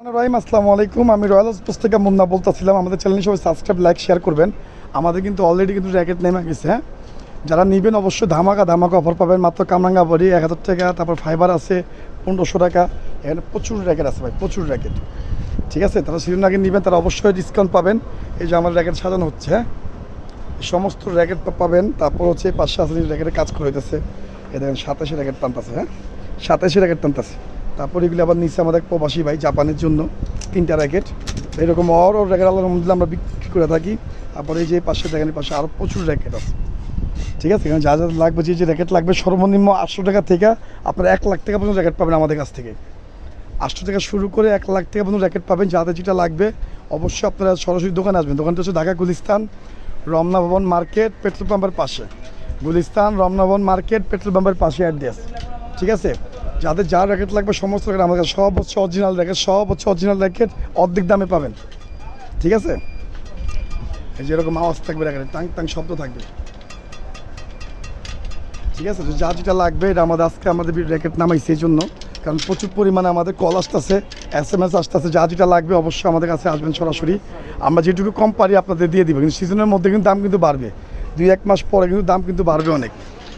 রহিম আসসালামু আলাইকুম। আমি রয়্যাল হাউস থেকে মুন্না বলতেছিলাম। আমাদের চ্যানেল সবাই সাবস্ক্রাইব, লাইক শেয়ার করবেন। আমাদের কিন্তু অলরেডি কিন্তু র্যাকেট নেমে গেছে হ্যাঁ? যারা নেবেন অবশ্যই ধামাকা ধামাকা অফার পাবেন। মাত্র কামরাঙ্গা বড়ি এক হাজার টাকা, তারপর ফাইবার আছে পনেরোশো টাকা। এখানে প্রচুর র্যাকেট আছে ভাই, প্রচুর র্যাকেট ঠিক আছে? তারা সিজন আগে নেবেন, তারা অবশ্যই ডিসকাউন্ট পাবেন। এই যে আমার র্যাকেট সাজানো হচ্ছে হ্যাঁ? সমস্ত র্যাকেট পাবেন। তারপর হচ্ছে এই পাশে আছে র্যাকেটের কাজ করে হইতেছে। এ দেখেন, সাতাশি র্যাকেট টানতেছে হ্যাঁ? সাতাশি র্যাকেট টানতেছে। তারপর এগুলি আবার নিচে আমাদের এক প্রবাসী ভাই জাপানের জন্য তিনটা র্যাকেট। এরকম অর ওর র্যাকেট মধ্যে আমরা বিক্রি করে থাকি। তারপরে এই যে পাশে দেখেন পাশে আরও প্রচুর র্যাকেট আছে। ঠিক আছে? এখানে যা যা লাগবে, যে র্যাকেট লাগবে, সর্বনিম্ন আটশো টাকা থেকে আপনার এক লাখ টাকা পর্যন্ত র্যাকেট পাবেন আমাদের কাছ থেকে। আটশো টাকা শুরু করে এক লাখ টাকা পর্যন্ত র্যাকেট পাবেন যাদের যেটা লাগবে, অবশ্যই আপনারা সরাসরি দোকানে আসবেন। দোকানটা হচ্ছে ঢাকা গুলিস্তান, রমনা ভবন মার্কেট, পেট্রোল পাম্পের পাশে। গুলিস্তান, রমনা ভবন মার্কেট, পেট্রোল পাম্পের পাশে অ্যাড্রেস। ঠিক আছে? যাদের যা র্যাকেট লাগবে, সমস্ত র্যাকেট আমাদের সব হচ্ছে অরিজিনাল র্যাকেট সব হচ্ছে অরিজিনাল র্যাকেট অর্ধেক দামে পাবেন। ঠিক আছে? এই যে এরকম আওয়াজ থাকবে র্যাকেটে টাং টাং শব্দ থাকবে। ঠিক আছে? যা যেটা লাগবে, এটা আমাদের আজকে আমাদের র্যাকেট নামাইছে এই জন্য। কারণ প্রচুর পরিমাণে আমাদের কল আসতেছে এস এম এস আসতেছে, যা যেটা লাগবে অবশ্যই আমাদের কাছে আসবেন সরাসরি। আমরা যেটুকু কম পারি আপনাদের দিয়ে দিব, কিন্তু সিজনের মধ্যে কিন্তু দাম কিন্তু বাড়বে। দুই, এক মাস পরে কিন্তু দাম কিন্তু বাড়বে অনেক।